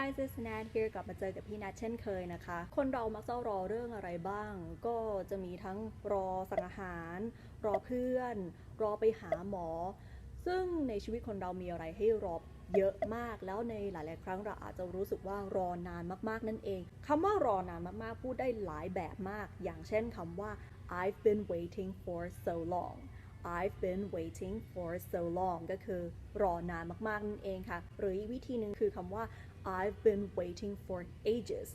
guys it's Nat here กลับมาเจอกับพี่นัทเช่นเคยนะคะ คนเรามักจะรอเรื่องอะไรบ้าง ก็จะมีทั้งรอสั่งอาหาร รอเพื่อน รอไปหาหมอ ซึ่งในชีวิตคนเรามีอะไรให้รอเยอะมาก แล้วในหลาย ๆ ครั้งเราอาจจะรู้สึกว่ารอนานมาก ๆ นั่นเอง คำว่ารอนานมาก ๆ พูดได้หลายแบบมาก อย่างเช่นคำว่า I've been waiting for so long I've been waiting for so long ก็คือรอนานมากๆนั่นเองค่ะ หรืออีกวิธีหนึ่งคือคำว่า I've been waiting for ages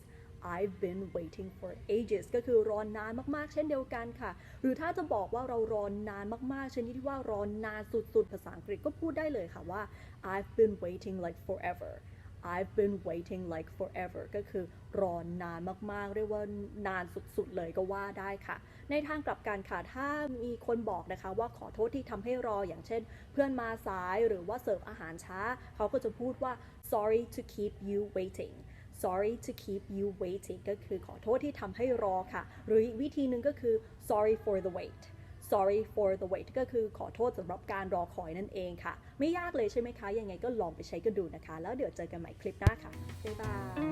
I've been waiting for ages ก็คือรอนานมากๆ เช่นเดียวกันค่ะ หรือถ้าจะบอกว่าเรารอนานมากๆชนิดที่ว่ารอนานสุดๆ ภาษาอังกฤษก็พูดได้เลยค่ะว่า I've been waiting like forever I've been waiting like forever ก็คือรอนนานมากๆ เรียกว่านานสุดๆเลยก็ว่าได้ค่ะ ในทางกลับกันค่ะ ถ้ามีคนบอกนะคะว่าขอโทษที่ทำให้รออย่างเช่น เพื่อนมาสายหรือว่าเสิร์ฟอาหารช้า เขาก็จะพูดว่า sorry to keep you waiting sorry to keep you waiting ก็คือขอโทษที่ทำให้รอค่ะ หรืออีกวิธีหนึ่งก็คือ sorry for the wait sorry for the wait ก็คือขอโทษสำหรับการรอคอยนั่นเองค่ะ ไม่ยากเลยใช่ไหมคะ ยังไงก็ลองไปใช้กันดูนะคะ แล้วเดี๋ยวเจอกันใหม่คลิปหน้าค่ะ บ๊ายบาย